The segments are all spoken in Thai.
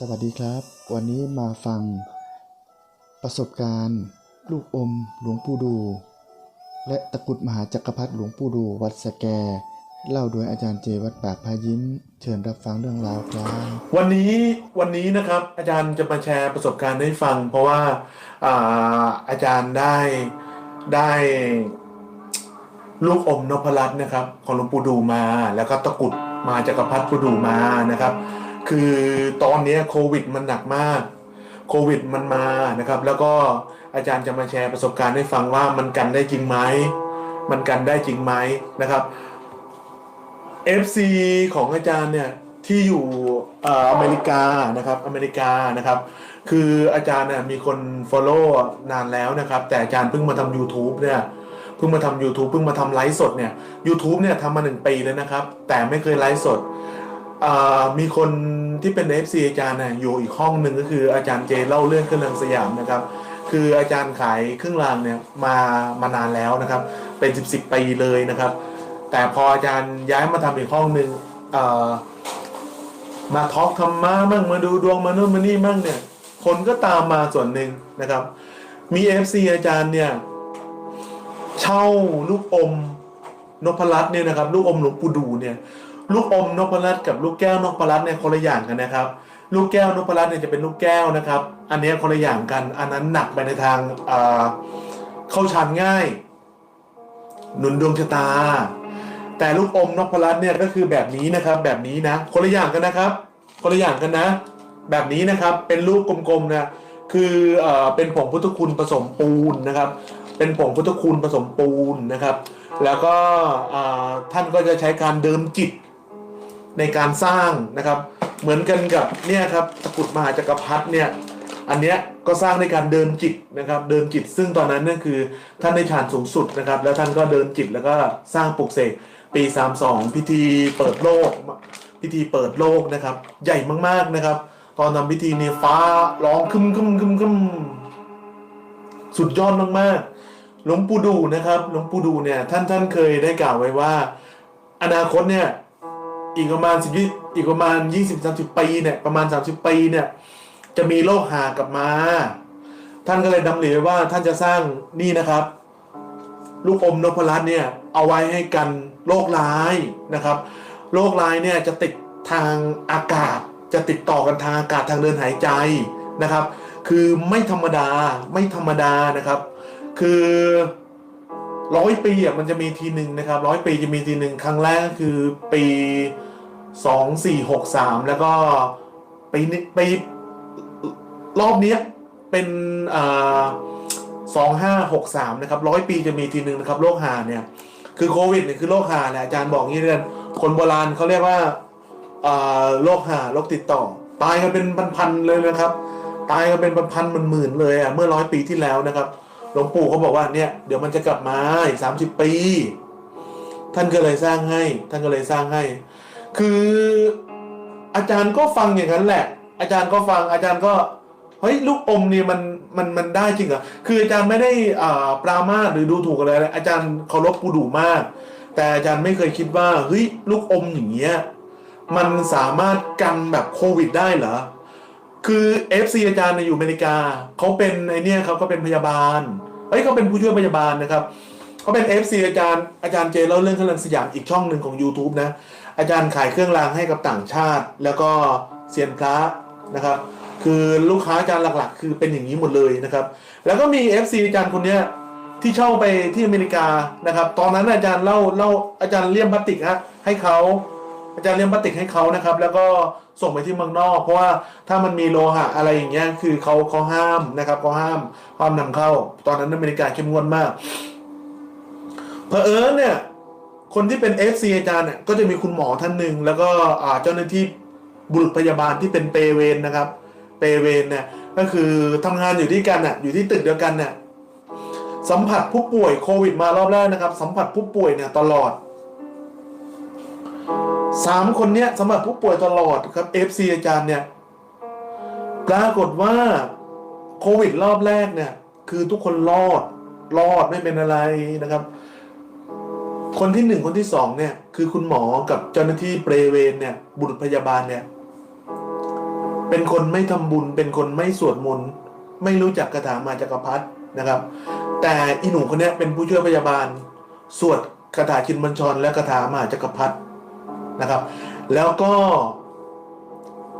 สวัสดีครับ วันนี้มาฟัง ประสบการณ์ ลูกอมหลวงปู่ดู และตะกุดมหาจักรพรรดิหลวงปู่ดูวัดสแก เล่าโดยอาจารย์เจวัดปากพายิ้ม เชิญรับฟังเรื่องราวครับวันนี้วันนี้นะครับอาจารย์จะมาแชร์ประสบการณ์ให้ฟัง เพราะว่าอาอาจารย์ได้ได้ลูกอมนพรัตน์นะครับ ของหลวงปู่ดูมา แล้วก็ตะกุดมาจากรพรรดิปู่ดูมานะครับ คือตอนนี้โควิดมันหนักมาก โควิดมันมานะครับ แล้วก็อาจารย์จะมาแชร์ประสบการณ์ให้ฟังว่ามันกันได้จริงไหม มันกันได้จริงไหมนะครับ FC ของอาจารย์เนี่ยที่อยู่อ่ออเมริกานะครับอเมริกานะครับ คืออาจารย์เนี่ยมีคน Follow นานแล้วนะครับ แต่อาจารย์เพิ่งมาทำ YouTube เนี่ยเพิ่งมาทำ YouTube เพิ่งมาทำไลฟ์สดเนี่ย YouTube เนี่ยทำมาหนึ่งปีแล้วนะครับ แต่ไม่เคยไลฟ์สด มีคนที่เป็น FC อาจารย์นี่ยอยู่อีกห้องหนึ่งก็คืออาจารย์เจเล่าเรื่องเครื่องรางสยามนะครับ คืออาจารย์ขายเครื่องรางเนี่ยมามานานแล้วนะครับ เป็น 10บสปีเลยนะครับ แต่พออาจารย์ย้ายมาทำอีกห้องหนึ่งมาทอกธรรมะมั่งมาดูดวงมาโน่นมานี่มั่งเนี่ย คนก็ตามมาส่วนหนึ่งนะครับ มี FC อาจารย์เนี่ยเช่าลูกอมนพรัตน์เนี่ยนะครับ ลูกอมหลวงปู่ดูเนี่ย ลูกอมนกพรัตน์กับลูกแก้วนกพรัตน์เนี่ยคนละอย่างกันนะครับ ลูกแก้วนกพรัตน์เนี่ยจะเป็นลูกแก้วนะครับ อันนี้คนละอย่างกัน อันนั้นหนักไปในทางเอ่อเข้าฌานง่าย หนุนดวงชะตา แต่ลูกอมนกพรัตน์เนี่ยก็คือแบบนี้นะครับ แบบนี้นะคนละอย่างกันนะครับ คนละอย่างกันนะ แบบนี้นะครับเป็นลูกกลมๆนะคือเอ่อเป็นผงพุทธคุณผสมปูนนะครับ เป็นผงพุทธคุณผสมปูนนะครับ แล้วก็ท่านก็จะใช้การเดิมจิต ในการสร้างนะครับ เหมือนกันกับเนี่ยครับตะกุดมหาจักรพรรดิเนี่ยอันเนี้ยก็สร้างในการเดินจิตนะครับ เดินจิต ซึ่งตอนนั้นนั่นคือท่านได้ฌานสูงสุดนะครับ แล้วท่านก็เดินจิตแล้วก็สร้างปลุกเสกปี 32 พิธีเปิดโลก พิธีเปิดโลกนะครับ ใหญ่มากๆนะครับ ตอนทำพิธีเนี่ยฟ้าร้องคึมคึมคึมคึมสุดยอดมากๆหลวงปู่ดูนะครับหลวงปู่ดูเนี่ยท่านท่านเคยได้กล่าวไว้ว่า อนาคตเนี่ย อีกประมาณสิบอีกประมาณยี่สิบสามสิบปีเนี่ยประมาณสามสิบปีเนี่ยจะมีโลกหากลับมา ท่านก็เลยดำริไว้ว่าท่านจะสร้างนี่นะครับ ลูกอมนพรัตน์เนี่ยเอาไว้ให้กันโรคร้ายนะครับโรคร้ายเนี่ยจะติดทางอากาศ จะติดต่อกันทางอากาศทางเดินหายใจนะครับ คือไม่ธรรมดาไม่ธรรมดานะครับ คือ ร้อยปีอะมันจะมีทีหนึ่งนะครับร้อยปีจะมีทีหนึ่งครั้งแรกก็คือปีสองสี่หกสามแล้วก็ปีนี้ปีรอบนี้เป็นสองห้าหกสามนะครับร้อยปีจะมีทีหนึ่งนะครับโรคหาเนี่ยคือโควิดเนี่ยคือโรคหาแหละอาจารย์บอกงี้เดือนคนโบราณเขาเรียกว่าอ่าโรคหาโรคติดต่อ ตายกันเป็นพันๆเลยนะครับ ตายกันเป็นพันๆหมื่นๆเลยอะเมื่อร้อยปีที่แล้วนะครับ หลวงปู่เขาบอกว่าเนี่ยเดี๋ยวมันจะกลับมาอีกสามสิบปี ท่านก็เลยสร้างให้ ท่านก็เลยสร้างให้ คืออาจารย์ก็ฟังอย่างนั้นแหละ อาจารย์ก็ฟังอาจารย์ก็เฮ้ยลูกอมเนี่ยมันมันมันได้จริงเหรอคืออาจารย์ไม่ได้อ่าปรามาสหรือดูถูกอะไรเลยอาจารย์เคารพปูดูมาก แต่อาจารย์ไม่เคยคิดว่าเฮ้ยลูกอมอย่างเงี้ยมันสามารถกันแบบโควิดได้เหรอคือ FC อาจารย์เนี่ยอยู่อเมริกาเขาเป็นไอเนี่ยเขาก็เป็นพยาบาล เฮ้ยเขาเป็นผู้ช่วยพยาบาลนะครับเขาเป็น FC อาจารย์อาจารย์เจเล่าเรื่องเครื่องรางสยามอีกช่องหนึ่งของ YouTube นะ อาจารย์ขายเครื่องรางให้กับต่างชาติ แล้วก็เซียนพระนะครับ คือลูกค้าอาจารย์หลักๆ คือเป็นอย่างนี้หมดเลยนะครับ แล้วก็มี FC อาจารย์คนเนี้ยที่เช่าไปที่อเมริกานะครับ ตอนนั้นอาจารย์เล่าเล่าอาจารย์เลี่ยมพลาสติกฮะให้เขาอาจารย์เลี่ยมพลาสติกให้เขานะครับ แล้วก็ ส่งไปที่เมืองนอก เพราะว่าถ้ามันมีโลหะอะไรอย่างเงี้ยคือเขาเขาห้ามนะครับเขาห้ามห้ามนำเข้า ตอนนั้นอเมริกาเข้มงวดมากเผอิญเนี่ยคนที่เป็น FC อาจารย์เนี่ยก็จะมีคุณหมอท่านหนึ่งแล้วก็เจ้าหน้าที่บุรุษพยาบาลที่เป็นเปเวนนะครับเปเวนเนี่ยก็คือทำงานอยู่ที่กันน่ะอยู่ที่ตึกเดียวกันเนี่ยสัมผัสผู้ป่วยโควิดมารอบแรกนะครับ สัมผัสผู้ป่วยเนี่ยตลอด สามคนเนี้ยสัมผัสผู้ป่วยตลอดครับ FC อาจารย์เนี่ยปรากฏว่าโควิดรอบแรกเนี่ย คือทุกคนรอดรอดไม่เป็นอะไรนะครับ คนที่หนึ่งคนที่สองเนี่ย คือคุณหมอกับเจ้าหน้าที่เปรเวนเนี่ย บุรุษพยาบาลเนี่ย เป็นคนไม่ทำบุญ เป็นคนไม่สวดมนต์ไม่รู้จักคาถามาจักรพรรดินะครับ แต่อีหนูคนนี้เป็นผู้ช่วยพยาบาล สวดคาถาชินบัญชรและคาถามาจักรพรรดิ นะครับ แล้วก็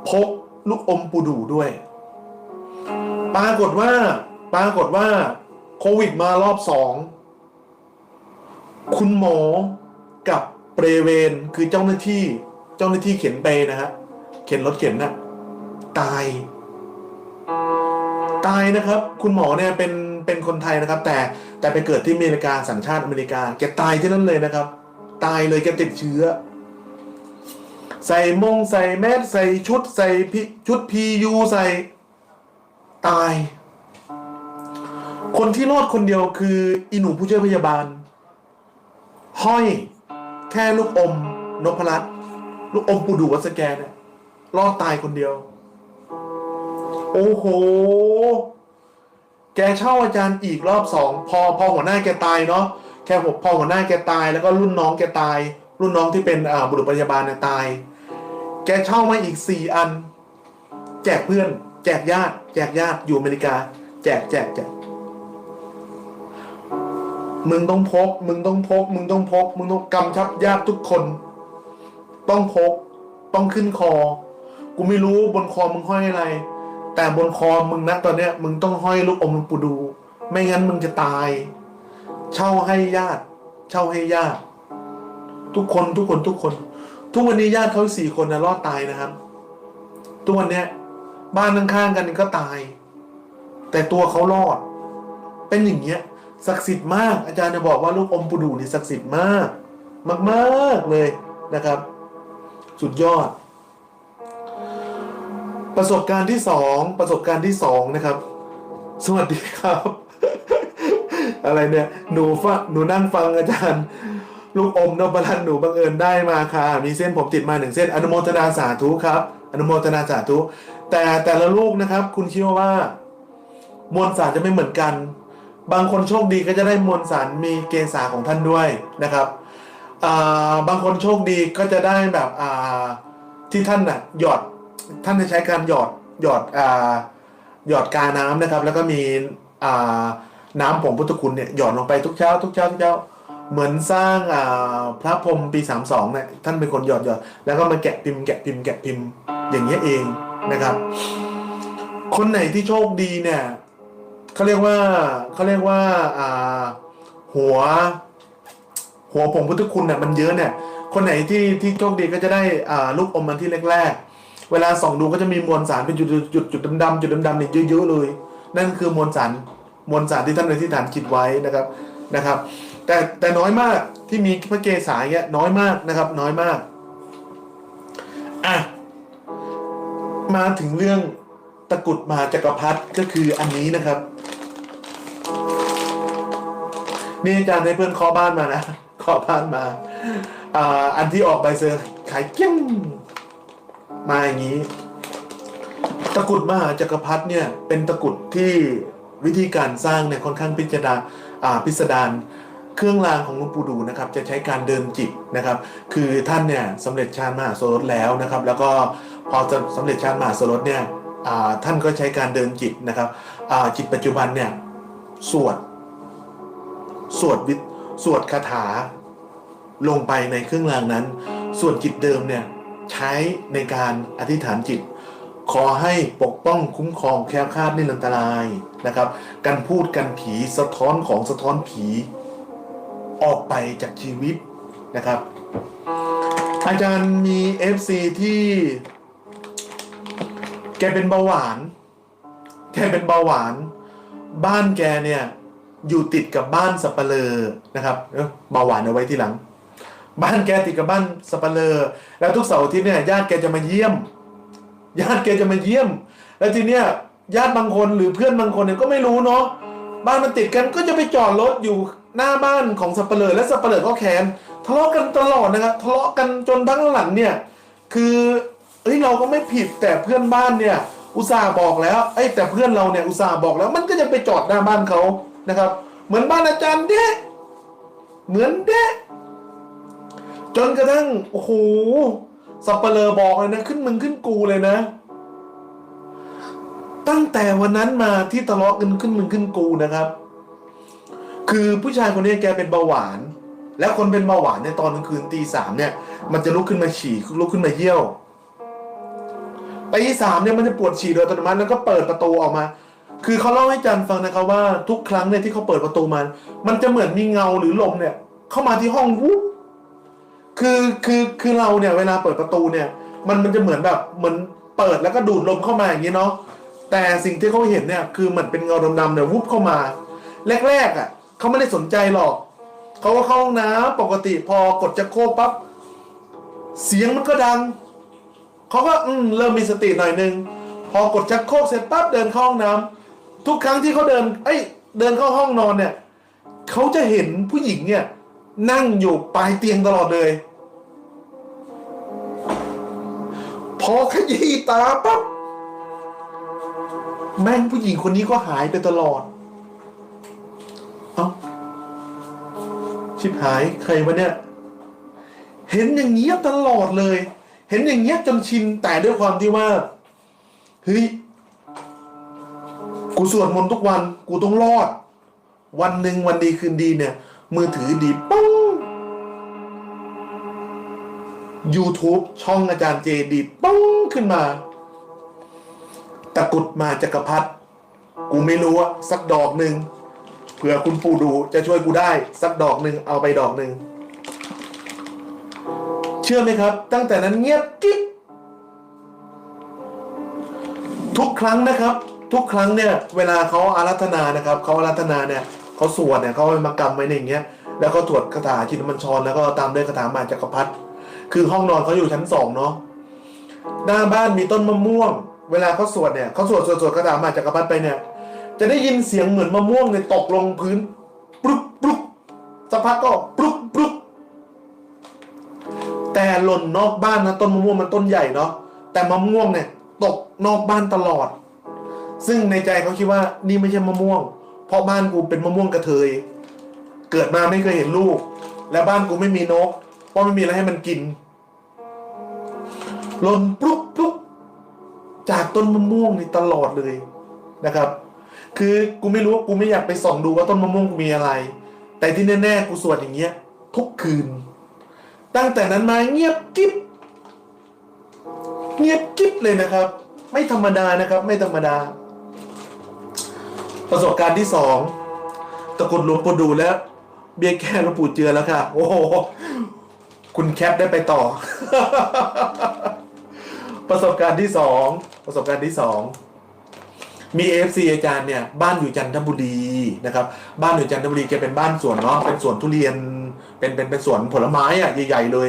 พกลูกอมปูดูด้วย ปรากฏว่า ปรากฏว่าโควิดมารอบสองคุณหมอกับเปรเวนคือเจ้าหน้าที่เจ้าหน้าที่เข็นเปนะฮะเข็นรถเข็นน่ะตาย ตายนะครับ คุณหมอเนี่ยเป็นเป็นคนไทยนะครับ แต่แต่ไปเกิดที่อเมริกาสัญชาติอเมริกาแกตายที่นั่นเลยนะครับ ตายเลยแกติดเชื้อ ใส่มงใส่แมสใส่ชุดใส่พชุดพียูใส่ตาย คนที่รอดคนเดียวคืออีหนูผู้ช่วยพยาบาล ห้อย แค่ลูกอมนพรัตน์ลูกอมปูดูวัดสแกนเนี่ยรอดตายคนเดียว โอ้โห แกเช่าอาจารย์อีกรอบสองพอพอหัวหน้าแกตายเนาะแค่พอหัวหน้าแกตาย แล้วก็รุ่นน้องแกตาย รุ่นน้องที่เป็นบุรุษพยาบาลเนี่ยตาย แกเช่ามาอีกสี่อัน แจกเพื่อน แจกญาติ แจกญาติอยู่อเมริกา แจกแจกแจกมึงต้องพก มึงต้องพก มึงต้องพก มึงต้องกำชับญาติทุกคน ต้องพก ต้องขึ้นคอ กูไม่รู้บนคอมึงห้อยอะไร แต่บนคอมึงนะตอนเนี้ย มึงต้องห้อยลูกอมหลวงปู่ดู ไม่งั้นมึงจะตาย เช่าให้ญาติ เช่าให้ญาติ ทุกคนทุกคนทุกคน ทุกวันนี้ญาติเขาสี่คนนะรอดตายนะครับ ทุกวันเนี้ยบ้านข้างๆกันก็ตาย แต่ตัวเขารอด เป็นอย่างเงี้ยศักดิ์สิทธิ์มาก อาจารย์จะบอกว่าลูกอมปูดูนี่ศักดิ์สิทธิ์มาก มากๆเลยนะครับ สุดยอด ประสบการณ์ที่สองประสบการณ์ที่สองนะครับ สวัสดีครับ อะไรเนี่ย หนูฟังหนูนั่งฟังอาจารย์ ลูกอมนพรัตน์หนูบังเอิญได้มาค่ะ มีเส้นผมติดมาหนึ่งเส้นอนุโมทนาสาธุครับ อนุโมทนาสาธุ แต่แต่ละลูกนะครับ คุณเชื่อว่ามวลสารจะไม่เหมือนกัน บางคนโชคดีก็จะได้มวลสารมีเกษาของท่านด้วยนะครับบางคนโชคดีก็จะได้แบบที่ท่านน่ะหยอดท่านจะใช้การหยอดหยอดอหยอดกาน้ำนะครับ แล้วก็มีน้ำผงพุทธคุณเนี่ยหยอดลงไปทุกเช้าทุกเช้าทุกเช้า เหมือนสร้างพระพรหมปีสามสองเนี่ยท่านเป็นคนหยอดหยอดแล้วก็มาแกะพิมพ์แกะพิมพ์แกะพิมพ์อย่างเงี้ยเองนะครับ คนไหนที่โชคดีเนี่ยเขาเรียกว่าเขาเรียกว่าหัว หัวผงพุทธคุณเนี่ยมันเยอะเนี่ย คนไหนที่ที่โชคดีก็จะได้อ่าลูกอมมันที่แรกๆเวลาส่องดูก็จะมีมวลสารเป็นจุดจุดจุดดำๆจุดดำๆเนี่ยเยอะๆเลย นั่นคือมวลสารมวลสารที่ท่านอธิษฐานจิตไว้นะครับนะครับ แต่แต่น้อยมากที่มีพระเกศาเนี่ยน้อยมากนะครับ น้อยมากอะมาถึงเรื่องตะกุดมาจักรพรรดิก็คืออันนี้นะครับนี่อาจารย์ให้เพื่อนเคาะบ้านมานะเคาะบ้านมาอ่าอันที่ออกใบเซอร์ขายเกี้ยงมาอย่างนี้ ตะกุดมหาจักรพรรดิเนี่ยเป็นตะกุดที่วิธีการสร้างเนี่ยค่อนข้างพิจารณาอ่าพิสดาร เครื่องรางของหลวงปู่ดูนะครับจะใช้การเดินจิตนะครับ คือท่านเนี่ยสำเร็จฌานมหาโสรถแล้วนะครับ แล้วก็พอจะสำเร็จฌานมหาโสรถเนี่ยท่านก็ใช้การเดินจิตนะครับจิตปัจจุบันเนี่ยสวดสวดวิสวดคาถาลงไปในเครื่องรางนั้น ส่วนจิตเดิมเนี่ยใช้ในการอธิษฐานจิต ขอให้ปกป้องคุ้มครองแคล้วคลาดนิรันตรายนะครับ การพูดกันผีสะท้อนของสะท้อนผี ออกไปจากชีวิตนะครับ อาจารย์มี FC ที่ แกเป็นเบาหวาน แกเป็นเบาหวาน บ้านแกเนี่ย อยู่ติดกับบ้านสับปะเลอนะครับเบาหวานเอาไว้ที่หลัง บ้านแกติดกับบ้านสับปะเลอแล้วทุกเสาร์อาทิตย์เนี่ยญาติแกจะมาเยี่ยม ญาติแกจะมาเยี่ยม แล้วทีเนี้ยญาติบางคนหรือเพื่อนบางคนเนี่ยก็ไม่รู้เนาะบ้านมันติดกันก็จะไปจอดรถอยู่ หน้าบ้านของสับปะเลอและสับปะเลอก็แค้นทะเลาะกันตลอดนะครับทะเลาะกันจนทั้งหลังเนี่ยคือเฮ้ยเราก็ไม่ผิดแต่เพื่อนบ้านเนี่ยอุตส่าห์บอกแล้วไอ้แต่เพื่อนเราเนี่ยอุตส่าห์บอกแล้วมันก็จะไปจอดหน้าบ้านเขานะครับ เหมือนบ้านอาจารย์เด้เหมือนเด้จนกระทั่งโอ้โหสับปะเลอบอกเลยนะขึ้นมึงขึ้นกูเลยนะ ตั้งแต่วันนั้นมาที่ทะเลาะกันขึ้นมึงขึ้นกูนะครับ คือผู้ชายคนนี้แกเป็นเบาหวาน แล้วคนเป็นเบาหวานเนี่ยตอนกลางคืนตีสามเนี่ย มันจะลุกขึ้นมาฉี่ลุกขึ้นมาเยี่ยวตีสามเนี่ยมันจะปวดฉี่โดยอัตโนมัติแล้วก็เปิดประตูออกมา คือเขาเล่าให้จันฟังนะครับว่าทุกครั้งเนี่ยที่เขาเปิดประตูมามันจะเหมือนมีเงาหรือลมเนี่ย เข้ามาที่ห้องวุบคือคือคือเราเนี่ยเวลาเปิดประตูเนี่ย มันมันจะเหมือนแบบเหมือนเปิดแล้วก็ดูดลมเข้ามาอย่างนี้เนาะแต่สิ่งที่เขาเห็นเนี่ยคือเหมือนเป็นเงาดำๆเนี่ยวุบเข้ามา แรกๆอะ เขาไม่ได้สนใจหรอกเขาก็เข้าห้องน้ำปกติพอกดจะโคกปั๊บเสียงมันก็ดังเขาก็อืมเริ่มมีสติหน่อยนึงพอกดชักโครกเสร็จปั๊บเดินเข้าห้องน้ำทุกครั้งที่เขาเดินเอ้ยเดินเข้าห้องนอนเนี่ยเขาจะเห็นผู้หญิงเนี่ย นั่งอยู่ปลายเตียงตลอดเลย พอขยี้ตาปั๊บแม่งผู้หญิงคนนี้ก็หายไปตลอด ชิบหายใครวะเนี่ย เห็นอย่างเงี้ยตลอดเลย เห็นอย่างเงี้ยจนชินแต่ด้วยความที่ว่าเฮ้ยกูสวดมนต์ทุกวัน กูต้องรอด วันหนึ่งวันดีคืนดีเนี่ย มือถือดีปุ้ง YouTube ช่องอาจารย์เจดีปุ้งขึ้นมา ตะกุดมาจักรพรรดิกูไม่รู้อะสักดอกหนึ่ง เผื่อคุณปู่ดูจะช่วยกูได้สักดอกหนึ่งเอาไปดอกหนึ่งเชื่อไหมครับ ตั้งแต่นั้นเงียบกิ๊บทุกครั้งนะครับ ทุกครั้งเนี่ย เวลาเขาอารัธนานะครับเขาอารัธนาเนี่ยเขาสวดเนี่ยเขาเอามากำไว้ในอย่างเงี้ยแล้วก็ตรวจคาถาชินมัญชรแล้วก็ตามด้วยคาถามาจักรพรรดิคือห้องนอนเขาอยู่ชั้นสองเนาะหน้าบ้านมีต้นมะม่วง เวลาเขาสวดเนี่ยเขาสวดสวดสวดคาถามาจักรพรรดิไปเนี่ย จะได้ยินเสียงเหมือนมะม่วงเนี่ยตกลงพื้นปลุกปลุกสักพักก็ปลุกปลุกแต่หล่นนอกบ้านนะต้นมะม่วงมันต้นใหญ่เนาะแต่มะม่วงเนี่ยตกนอกบ้านตลอด ซึ่งในใจเขาคิดว่านี่ไม่ใช่มะม่วง เพราะบ้านกูเป็นมะม่วงกระเทย เกิดมาไม่เคยเห็นลูก และบ้านกูไม่มีนก เพราะไม่มีอะไรให้มันกินหล่นปลุกปลุกจากต้นมะม่วงนี่ตลอดเลยนะครับ คือกูไม่รู้ว่ากูไม่อยากไปส่องดูว่าต้นมะม่วงกูมีอะไร แต่ที่แน่ๆกูสวดอย่างเงี้ย ทุกคืน ตั้งแต่นั้นมาเงียบกิ๊บเงียบกิ๊บเลยนะครับ ไม่ธรรมดานะครับ ไม่ธรรมดา ประสบการณ์ที่สองตะกุดหลวงปู่ดูแล้ว เบี้ยแก้หลวงปู่เจือแล้วค่ะ โอ้โหคุณแคปได้ไปต่อ ประสบการณ์ที่สองประสบการณ์ที่สอง มีเอฟซีอาจารย์เนี่ยบ้านอยู่จันทบุรีนะครับบ้านอยู่จันทบุรีแกเป็นบ้านสวนเนาะเป็นสวนทุเรียนเป็นเป็นเป็นสวนผลไม้อะใหญ่ ๆ เลย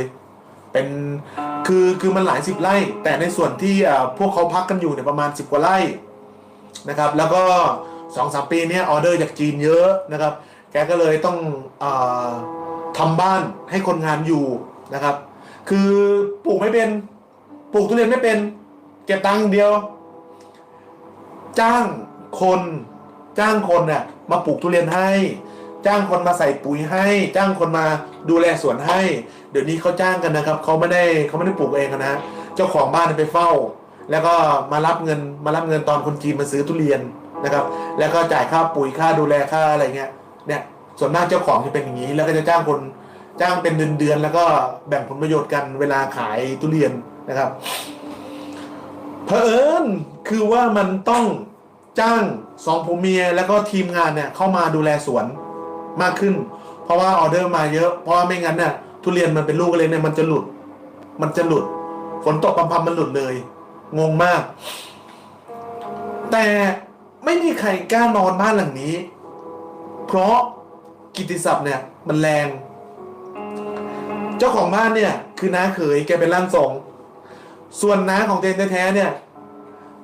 เป็นคือคือมันหลายสิบไร่ แต่ในส่วนที่อ่าพวกเขาพักกันอยู่เนี่ยประมาณสิบกว่าไร่นะครับ แล้วก็สองสามปีนี้ออเดอร์จากจีนเยอะนะครับ แกก็เลยต้องอาทำบ้านให้คนงานอยู่นะครับ คือปลูกไม่เป็นปลูกทุเรียนไม่เป็น เก็บตังค์เดียว จ้างคนจ้างคนเนี่ยมาปลูกทุเรียนให้ จ้างคนมาใส่ปุ๋ยให้ จ้างคนมาดูแลสวนให้ เดี๋ยวนี้เขาจ้างกันนะครับเขาไม่ได้เขาไม่ได้ปลูกเองนะเจ้าของบ้านไปเฝ้า แล้วก็มารับเงินมารับเงินตอนคนจีนมาซื้อทุเรียนนะครับ แล้วก็จ่ายค่าปุ๋ยค่าดูแลค่าอะไรเงี้ยเนี่ยส่วนมากเจ้าของจะเป็นอย่างนี้ แล้วก็จะจ้างคนจ้างเป็นเดือนเดือนแล้วก็แบ่งผลประโยชน์กันเวลาขายทุเรียนนะครับเผอิญคือว่ามันต้อง จ้างสองผัวเมียแล้วก็ทีมงานเนี่ยเข้ามาดูแลสวนมากขึ้น เพราะว่าออเดอร์มาเยอะ เพราะว่าไม่งั้นเนี่ยทุเรียนมันเป็นลูกเลยเนี่ยมันจะหลุด มันจะหลุดฝนตกพำๆมันหลุดเลย งงมาก แต่ไม่มีใครกล้านอนบ้านหลังนี้ เพราะกิตติศัพท์เนี่ยมันแรง เจ้าของบ้านเนี่ย คือน้าเขยแกเป็นร่างทรงส่วนน้าของเจนแท้ๆเนี่ย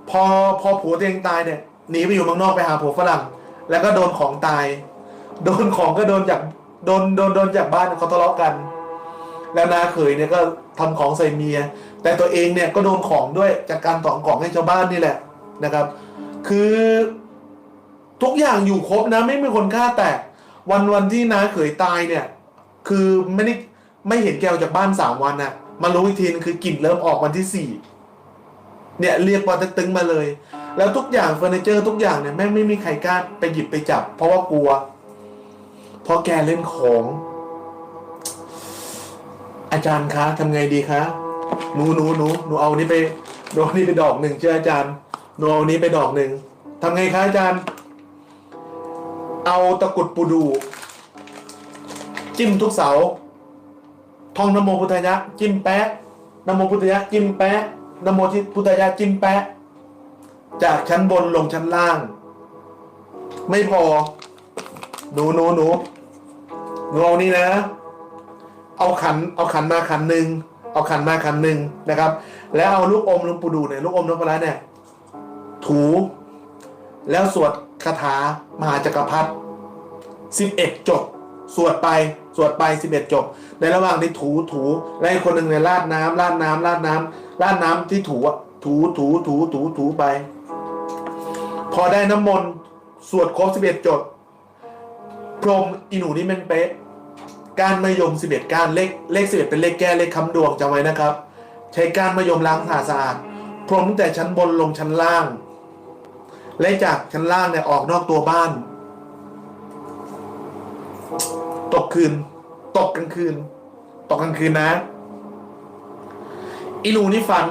พอพอผัวเองตายเนี่ย หนีไปอยู่เมืองนอกไปหาผัวฝรั่ง แล้วก็โดนของตาย โดนของก็โดนจากโดนโดนโดนจากบ้านเขาทะเลาะกัน แล้วนาเขยเนี่ยก็ทำของใส่เมีย แต่ตัวเองเนี่ยก็โดนของด้วยจากการต่อของให้ชาวบ้านนี่แหละนะครับ คือทุกอย่างอยู่ครบนะไม่มีคนฆ่าแตกวันวันที่นาเขยตายเนี่ย คือไม่ได้ไม่เห็นแกออกจากบ้านสามวันนะมารู้อีกทีนคือกลิ่นเริ่มออกวันที่สี่เนี่ยเรียกปอต็กตึงมาเลย แล้วทุกอย่างเฟอร์นิเจอร์ทุกอย่างเนี่ยแม่งไม่มีใครกล้าไปหยิบไปจับ เพราะว่ากลัว เพราะแกเล่นของ อาจารย์คะทำไงดีคะหนูหนูหนูหนูเอานี้ไปหนูเอานี้ไปดอกหนึ่งเชื่ออาจารย์หนูเอานี้ไปดอกหนึ่งทำไงคะอาจารย์ เอาตะกุดปูดู จิ้มทุกเสาท่องนโมพุทธยะจิ้มแปะนโมพุทธยะจิ้มแปะนโมพุทธยะจิ้มแปะ จากชั้นบนลงชั้นล่าง ไม่พอ หนูหนูหนูหนูเอานี่นะ เอาขัน เอาขันมาขันหนึ่งเอาขันมาขันหนึ่งนะครับ แล้วเอาลูกอมหลวงปู่ดูเนี่ยลูกอมหลวงปู่ละเนี่ย ถู แล้วสวดคาถามหาจักรพรรดิสิบเอ็ดจบ สวดไปสวดไปสิบเอ็ดจบ ในระหว่างที่ถูถูแล้วคนหนึ่งเนี่ยราดน้ำราดน้ำราดน้ำราดน้ำที่ถูอะถูถูถูถูถูไป พอได้น้ำมนต์สวดครบสิบเอ็ดจบพรหมอีหนูนี่ม่งเป๊ะการมะยมสิบเอ็ดการเลขเลขสิบเอ็ดเป็นเลขแก้เลขคำดวงจำไว้นะครับ ใช้การมะยมล้างสะอาดพรมตั้งแต่ชั้นบนลงชั้นล่าง และจากชั้นล่างเนี่ยออกนอกตัวบ้าน ตกคืน ตกกลางคืน ตกกลางคืนนะอีหนูนี่ฝัน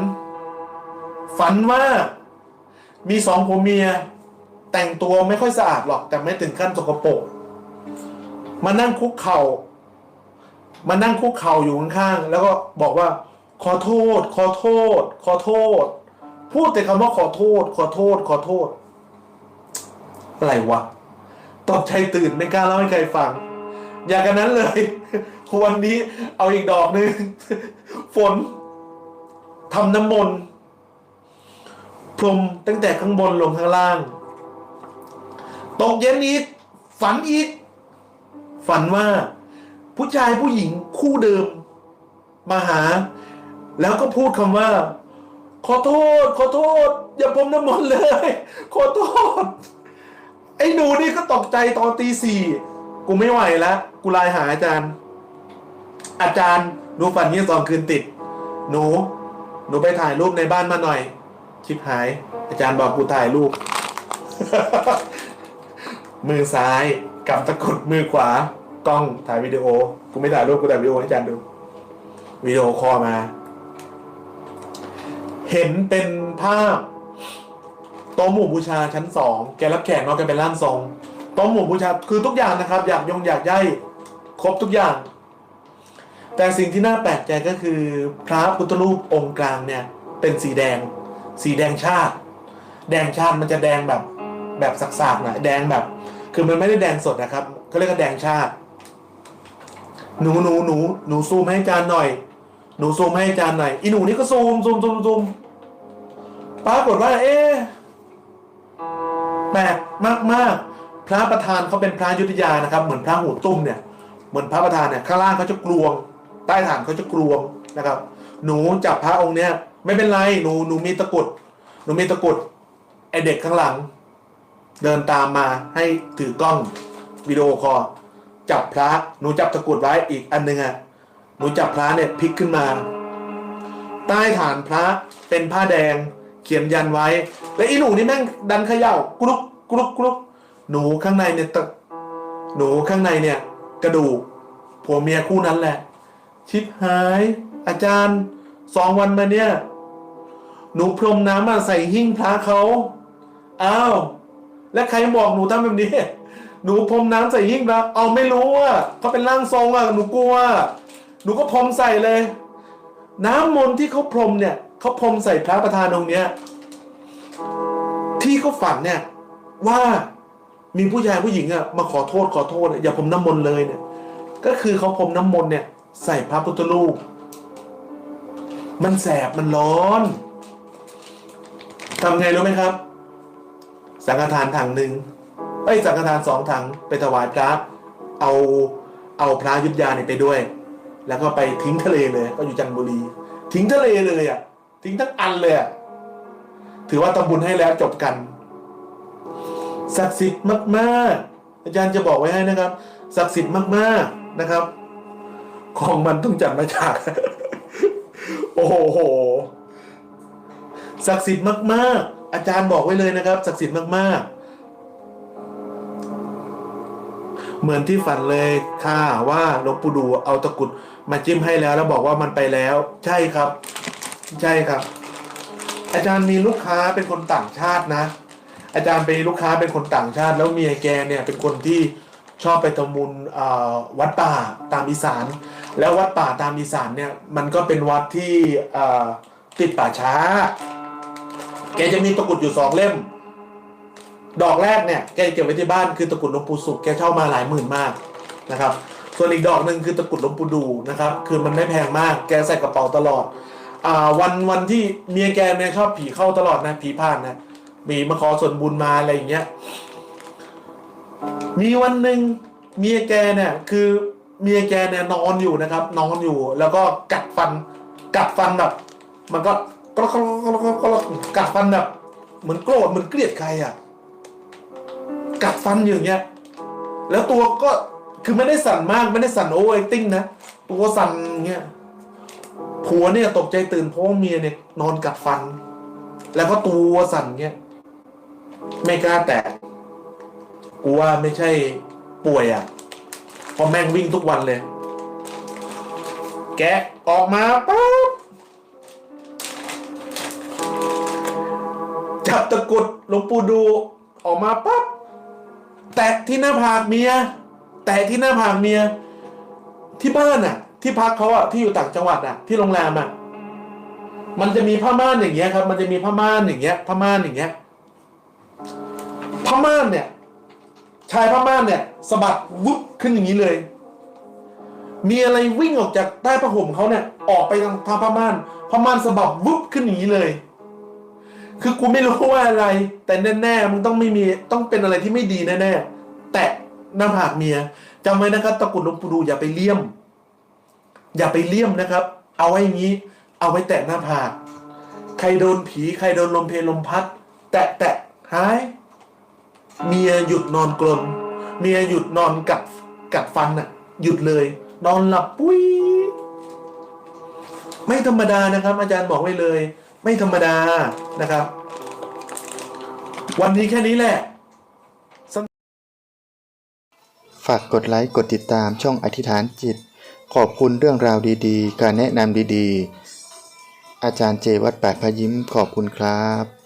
ฝันว่า มีสองผัวเมีย แต่งตัวไม่ค่อยสะอาดหรอก แต่ไม่ถึงขั้นสกปรกมานั่งคุกเข่ามานั่งคุกเข่าอยู่ข้างๆแล้วก็บอกว่า ขอโทษ ขอโทษ ขอโทษ พูดแต่คำว่าขอโทษ ขอโทษ ขอโทษ อะไรวะตกใจตื่นไม่กล้าเล่าให้ใครฟัง อย่างกันนั้นเลยวันนี้เอาอีกดอกหนึ่งฝนทำน้ำมนต์ พรมตั้งแต่ข้างบนลงข้างล่าง ตกเย็นอีก ฝันอีก ฝันว่า ผู้ชายผู้หญิงคู่เดิม มาหา แล้วก็พูดคำว่า ขอโทษ ขอโทษ อย่าพรมน้ำมนต์เลย ขอโทษ ไอ้หนูนี่ก็ตกใจตอนตีสี่กูไม่ไหวแล้ว กูไลน์หาอาจารย์ อาจารย์หนูฝันเงี้สองคืนติด หนู หนูไปถ่ายรูปในบ้านมาหน่อย ชิบหาย อาจารย์บอกกูถ่ายรูป มือซ้ายกับตะกรุดมือขวา กล้องถ่ายวิดีโอ กูไม่ถ่ายรูปกูถ่ายวิดีโอให้อาจารย์ดู วิดีโอคอมา เห็นเป็นภาพโต๊ะหมู่บูชาชั้นสองแกรับแขกเนาะแกเป็นร่างทรงโต๊ะหมู่บูชาคือทุกอย่างนะครับ อยากยงอยากย่ายครบทุกอย่าง แต่สิ่งที่น่าแปลกใจก็คือ พระพุทธรูปองค์กลางเนี่ย เป็นสีแดง สีแดงชาติ แดงชาติมันจะแดงแบบแบบสักๆหน่อยแดงแบบ คือมันไม่ได้แดงสดนะครับเขาเรียกว่าแดงชาติ หนูหนูหนูหนูซูมให้อาจารย์หน่อย หนูซูมให้อาจารย์หน่อยอีหนูนี่ก็ซูมซูมซูมซูมปรากฏว่า เอ๊ะแปลกมากมากๆ พระประธานเขาเป็นพระยุทธยานะครับ เหมือนพระหูตุ้มเนี่ย เหมือนพระประธานเนี่ยข้างล่างเขาจะกลวง ใต้ฐานเขาจะกลวงนะครับ หนูจับพระองค์เนี้ย ไม่เป็นไรหนูหนูมีตะกุดหนูมีตะกุดไอเด็กข้างหลัง เดินตามมาให้ถือกล้องวิดีโอคอลจับพระหนูจับตะกุดไว้อีกอันหนึ่งอะหนูจับพระเนี่ยพลิกขึ้นมา ใต้ฐานพระเป็นผ้าแดง เขียนยันไว้ และอีหนูนี่แม่งดันเขย่ากรุกกรุกกรุกหนูข้างในเนี่ยตะหนูข้างในเนี่ย กระดูกผัวเมียคู่นั้นแหละ ชิบหาย อาจารย์สองวันมาเนี่ย หนูพรมน้ำมาใส่หิ้งพระเขาอ้าวและใครบอกหนูทำแบบนี้ หนูพรมน้ำใส่หิ้งพระเอาไม่รู้อะเขาเป็นร่างทรงอะหนูกลัวหนูก็พรมใส่เลย น้ำมนต์ที่เขาพรมเนี่ยเขาพรมใส่พระประธานองค์เนี้ยที่เขาฝันเนี่ยว่ามีผู้ชายผู้หญิงอะมาขอโทษขอโทษอย่าพรมน้ำมนต์เลยเนี่ย ก็คือเขาพรมน้ำมนต์เนี่ย ใส่พระพุทธรูปมันแสบมันร้อน ทำไงรู้ไหมครับ สังฆทานถังหนึ่งเอ้สังฆทานสองถังไปถวายพระเอาเอาพระยุทธยาเนี่ยไปด้วย แล้วก็ไปทิ้งทะเลเลย ก็อยู่จันทบุรี ทิ้งทะเลเลยอะทิ้งทั้งอันเลยอะถือว่าทำบุญให้แล้วจบกันศักดิ์สิทธิ์มากๆ อาจารย์จะบอกไว้ให้นะครับศักดิ์สิทธิ์มากๆนะครับ ของมันต้องจัดมาจาก โอ้โห ศักดิ์สิทธิ์มากอาจารย์บอกไว้เลยนะครับ ศักดิ์สิทธิ์มาก ๆ เหมือนที่ฝันเลยค่ะว่าหลวงปู่ดูเอาตะกรุดมาจิ้มให้แล้ว แล้วบอกว่ามันไปแล้ว ใช่ครับ ใช่ครับ อาจารย์มีลูกค้าเป็นคนต่างชาตินะ อาจารย์เป็นลูกค้าเป็นคนต่างชาติ แล้วเมียแกเนี่ยเป็นคนที่ชอบไปทำบุญวัดป่าตามอีสาน แล้ววัดป่าตามอีสานเนี่ยมันก็เป็นวัดที่ติดป่าช้า แกจะมีตะกรุดอยู่สองเล่ม ดอกแรกเนี่ยแกเก็บไว้ที่บ้านคือตะกรุดหลวงปู่สุขแกเช่ามาหลายหมื่นมากนะครับ ส่วนอีกดอกหนึ่งคือตะกรุดหลวงปู่ดูนะครับ คือมันไม่แพงมาก แกใส่กระเป๋าตลอดอ่าวันวันที่เมียแกเนี่ยชอบผีเข้าตลอดนะผีผ่านนะมีมาขอส่วนบุญมาอะไรอย่างเงี้ยมีวันหนึ่งเมียแกเนี่ยคือเมียแกเนี่ยนอนอยู่นะครับ นอนอยู่แล้วก็กัดฟันกัดฟันแบบ มันก็ ก็ก็ก็ก็กัดฟันแบบเหมือนโกรธเหมือนเกลียดใครอะ กัดฟันอย่างเงี้ย แล้วตัวก็คือไม่ได้สั่นมากไม่ได้สั่นโอ้ไอติ้งนะตัวสั่นเงี้ยผัวเนี่ยตกใจตื่นเพราะเมียเนี่ยนอนกัดฟัน แล้วก็ตัวสั่นเงี้ยไม่กล้าแตะกูว่าไม่ใช่ป่วยอะเพราะแม่งวิ่งทุกวันเลย แกะออกมาปั๊บ จับตะกุดหลวงปู่ดูออกมาปั๊บแตะที่หน้าผากเมีย แตะที่หน้าผากเมีย ที่บ้านน่ะ ที่พักเขาอะที่อยู่ต่างจังหวัดอะ ที่โรงแรมอะมันจะมีผ้าม่านอย่างเงี้ยครับ มันจะมีผ้าม่านอย่างเงี้ยผ้าม่านอย่างเงี้ยผ้าม่านเนี่ย ชายผ้าม่านเนี่ยสะบัดวุบขึ้นอย่างนี้เลย มีอะไรวิ่งออกจากใต้ผ้าห่มเขาเนี่ย ออกไปทางทางผ้าม่านผ้าม่านสะบัดวุบขึ้นอย่างนี้เลย คือกูไม่รู้ว่าอะไร แต่แน่ๆมึงต้องไม่มีต้องเป็นอะไรที่ไม่ดีแน่ๆแตะหน้าผากเมียจำไว้นะครับตะกุดลวงปูดูอย่าไปเลี่ยม อย่าไปเลี่ยมนะครับ เอาไว้อย่างนี้ เอาไว้แตะหน้าผากใครโดนผีใครโดนลมเพลลมพัด แตะแตะหาย เมียหยุดนอนกลนเมียหยุดนอนกัดกัดฟันน่ะ หยุดเลย นอนหลับปุ้ยไม่ธรรมดานะครับ อาจารย์บอกไว้เลย ไม่ธรรมดานะครับ วันนี้แค่นี้แหละ ฝากกดไลค์กดติดตามช่องอธิษฐานจิต ขอบคุณเรื่องราวดีๆ การแนะนำดีๆ อาจารย์เจวัดแปดพยิ้มขอบคุณครับ